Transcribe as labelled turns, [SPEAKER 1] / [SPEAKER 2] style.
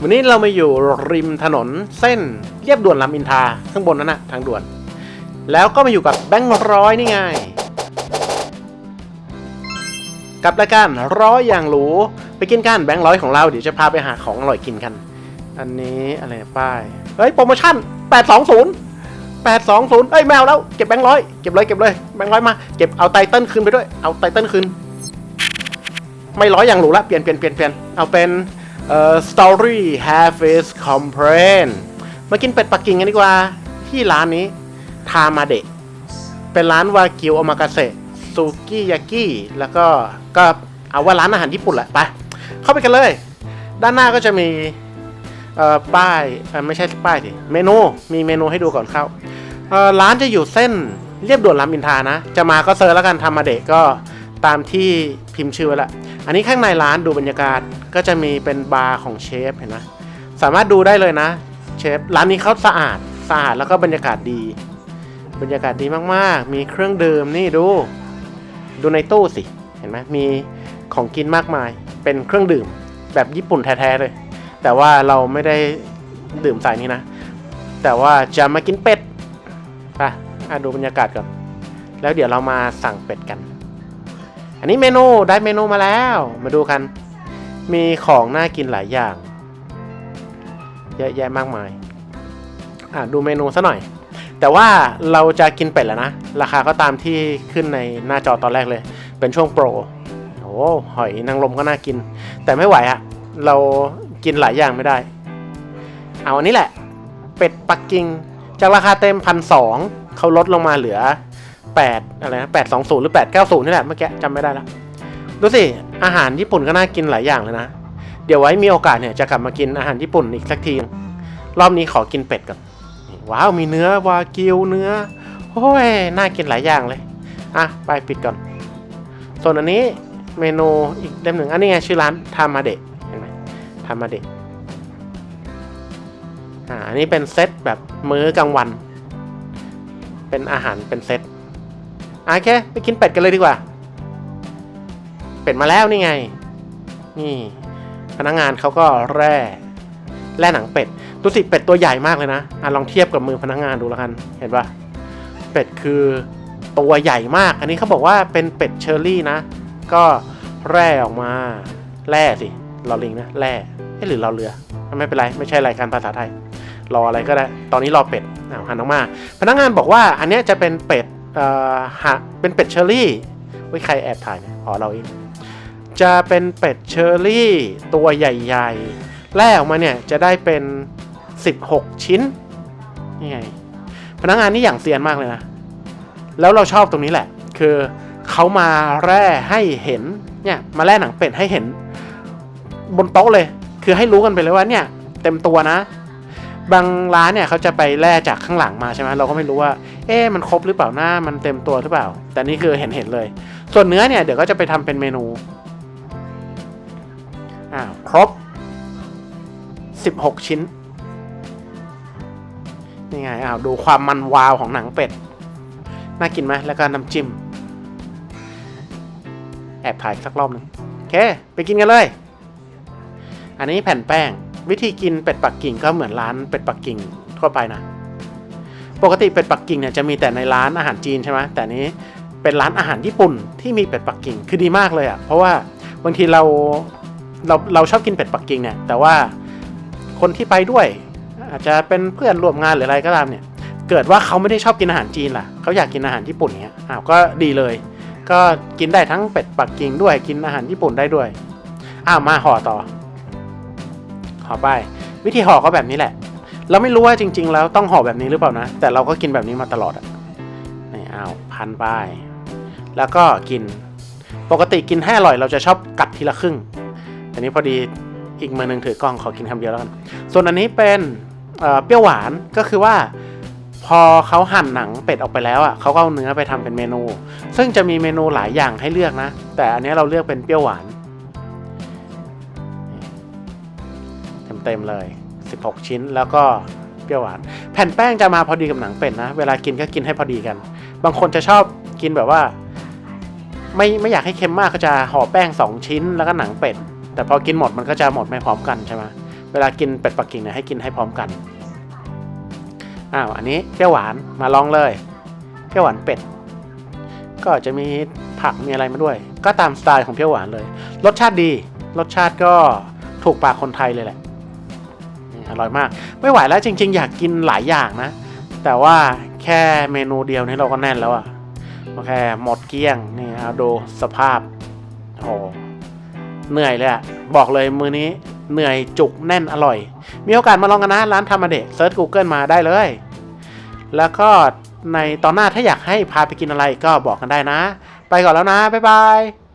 [SPEAKER 1] วันนี้เรามาอยู่ริมถนนเส้นเรียบด่วนลำอินทาข้างบนนั่นนะทางด่วน แล้วก็มาอยู่กับแบงค์ร้อยนี่ไง กับรายการร้อยอย่างหรูไปกินกันแบงค์ร้อยของเราเดี๋ยวจะพาไปหาของอร่อยกินกัน อันนี้อะไรป้ายเฮ้ยโปรโมชั่น 820 820เอ้ยแมวแล้วเก็บแบงค์ร้อยเก็บเลยเก็บเลยแบงค์ร้อยมาเก็บเอาไตเติ้ลคืนไปด้วยเอาไตเติ้ลคืนไม่ร้อยอย่างหรูละเปลี่ยนเปลี่ยนเปลี่ยนเปลี่ยนเอาเป็น เอ่อ story have is complain มากินเป็ดปักกิ่งกันดีกว่า ที่ร้านนี้ทามาเดะเป็นร้านวากิวอมากาเสะซูกิยากิแล้วก็ก็เอาว่าร้านอาหารญี่ปุ่นแหละไป เข้าไปกันเลย ด้านหน้าก็จะมีเอ่อป้ายไม่ใช่ป้ายสิเมนูมีเมนูให้ดูก่อนเข้าเอ่อร้านจะอยู่เส้นเรียบด่วนรามอินทานะ จะมาก็เซิร์ชแล้วกันทำมาเดะก็ตามที่พิมพ์ชื่อไว้ละ อันนี้ข้างในร้านดูบรรยากาศ ก็จะมีเป็นบาร์ของเชฟเห็นไหมสามารถดูได้เลยนะเชฟร้านนี้เขาสะอาดสะอาดแล้วก็บรรยากาศดี บรรยากาศดีมากๆ มีเครื่องดื่มนี่ดู ดูในตู้สิเห็นไหมมีของกินมากมาย เป็นเครื่องดื่มแบบญี่ปุ่นแท้ๆเลย แต่ว่าเราไม่ได้ดื่มสายนี้นะ แต่ว่าจะมากินเป็ดไปอะดูบรรยากาศก่อนแล้วเดี๋ยวเรามาสั่งเป็ดกัน อันนี้เมนูได้เมนูมาแล้ว มาดูกัน มีของน่ากินหลายอย่าง เยอะแยะมากมาย อะดูเมนูซะหน่อย แต่ว่าเราจะกินเป็ดแล้วนะ ราคาก็ตามที่ขึ้นในหน้าจอตอนแรกเลย เป็นช่วงโปร โอ้หอยนางรมก็น่ากิน แต่ไม่ไหวอะเรากินหลายอย่างไม่ได้ เอาอันนี้แหละ เป็ดปักกิ่ง จากราคาเต็มพันสองเขาลดลงมาเหลือ8อะไรนะ820 หรือ 890 นี่แหละเมื่อกี้จำไม่ได้ละดูสิ อาหารญี่ปุ่นก็น่ากินหลายอย่างเลยนะ เดี๋ยวไว้มีโอกาสเนี่ยจะกลับมากินอาหารญี่ปุ่นอีกสักที รอบนี้ขอกินเป็ดก่อนว้าวมีเนื้อวากิวเนื้อโอ้ยน่ากินหลายอย่างเลยอะไปปิดก่อน ส่วนอันนี้เมนูอีกเล่มหนึ่งอันนี้ไงชื่อร้านทามาเดะเห็นไหมทามาเดะอ่าอันนี้เป็นเซตแบบมื้อกลางวัน เป็นอาหารเป็นเซตอะโอเคไปกินเป็ดกันเลยดีกว่า เป็ดมาแล้วนี่ไง นี่ พนักงานเขาก็แร่แร่หนังเป็ดดูสิเป็ดตัวใหญ่มากเลยนะอะลองเทียบกับมือพนักงานดูแล้วกัน เห็นปะเป็ดคือตัวใหญ่มาก อันนี้เขาบอกว่าเป็นเป็ดเชอรี่นะ ก็แร่ออกมา แร่สิลอลิงนะแร่หรือเราเรือ ไม่เป็นไร ไม่ใช่รายการภาษาไทย รออะไรก็ได้ ตอนนี้รอเป็ดอ้าวหันออกมา พนักงานบอกว่าอันนี้จะเป็นเป็ดเอ่อหะเป็นเป็ดเชอรี่วิใครแอบถ่ายเนี่ยอ๋อเราเอง จะเป็นเป็ดเชอรี่ตัวใหญ่ ๆแร่ออกมาเนี่ยจะได้เป็น 16 ชิ้นนี่ไงพนักงานนี่อย่างเซียนมากเลยนะ แล้วเราชอบตรงนี้แหละ คือเขามาแร่ให้เห็นเนี่ยมาแร่หนังเป็ดให้เห็น บนโต๊ะเลย คือให้รู้กันไปเลยว่าเนี่ยเต็มตัวนะ บางร้านเนี่ยเขาจะไปแร่จากข้างหลังมาใช่ไหมเราก็ไม่รู้ว่า เอ๊ะมันครบหรือเปล่าหน้ามันเต็มตัวหรือเปล่า แต่นี่คือเห็นเห็นเลย ส่วนเนื้อเนี่ยเดี๋ยวก็จะไปทำเป็นเมนู อ้าครบ 16 ชิ้น นี่ไงอ้าวดูความมันวาวของหนังเป็ด น่ากินไหมแล้วก็น้ำจิ้ม แอบถ่ายสักรอบหนึงโอเค ไปกินกันเลย อันนี้แผ่นแป้ง วิธีกินเป็ดปักกิ่งก็เหมือนร้านเป็ดปักกิ่งทั่วไปนะ ปกติเป็ดปักกิ่งเนี่ยจะมีแต่ในร้านอาหารจีนใช่ไหมแต่นนี้เป็นร้านอาหารญี่ปุ่นที่มีเป็ดปักกิ่งคือดีมากเลยอะ่ะเพราะว่าบางทีเรา เราเราชอบกินเป็ดปักกิ่งเนี่ยแต่ว่าคนที่ไปด้วย อาจจะเป็นเพื่อนร่วมงานหรืออะไรก็ตามเนี่ย เกิดว่าเขาไม่ได้ชอบกินอาหารจีนล่ะเขาอยากกินอาหารญี่ปุ่นเนี้ยอ้าวก็ดีเลย ก็กินได้ทั้งเป็ดปักกิ่งด้วยกินอาหารญี่ปุ่นได้ด้วยอ้าวมาห่อต่อห่อไปวิธีห่อก็แบบนี้แหละ เราไม่รู้ว่าจริง ๆ แล้วต้องห่อแบบนี้หรือเปล่านะ แต่เราก็กินแบบนี้มาตลอดอะนี่อ้าวพันไปแล้วก็กินปกติกินให้อร่อยเราจะชอบกัดทีละครึ่ง อันนี้พอดีอีกมือหนึ่งถือกล้องขอกินคำเดียวแล้วกัน ส่วนอันนี้เป็นเเปรี้ยวหวานก็คือว่าพอเขาหั่นหนังเป็ดออกไปแล้วอะเขาก็เอาเนื้อไปทำเป็นเมนู ซึ่งจะมีเมนูหลายอย่างให้เลือกนะ แต่อันนี้เราเลือกเป็นเปรี้ยวหวาน เต็มๆเลย 16 ชิ้นแล้วก็เปรี้ยวหวาน แผ่นแป้งจะมาพอดีกับหนังเป็ดนะ เวลากินก็กินให้พอดีกัน บางคนจะชอบกินแบบว่า ไม่ไม่อยากให้เค็มมากก็จะห่อแป้ง 2 ชิ้นแล้วก็หนังเป็ด แต่พอกินหมดมันก็จะหมดไม่พร้อมกันใช่ไหมเวลากินเป็ดปักกิ่งเนี่ยให้กินให้พร้อมกันอ้าวอันนี้เปรี้ยวหวานมาลองเลยเปรี้ยวหวานเป็ด ก็จะมีผักมีอะไรมาด้วย ก็ตามสไตล์ของเปรี้ยวหวานเลย รสชาติดี รสชาติก็ถูกปากคนไทยเลยแหละอร่อยมาก ไม่ไหวแล้วจริง ๆ อยากกินหลายอย่างนะ แต่ว่าแค่เมนูเดียวนี่เราก็แน่นแล้วอะโอเคหมดเกลี้ยงนี่เอาดูสภาพโอ้ เหนื่อยเลยอะบอกเลยมือนี้เหนื่อยจุกแน่นอร่อย มีโอกาสมาลองกันนะร้านธรรมเดะเซิร์ช Google มาได้เลย แล้วก็ในตอนหน้าถ้าอยากให้พาไปกินอะไรก็บอกกันได้นะ ไปก่อนแล้วนะ บ๊ายบาย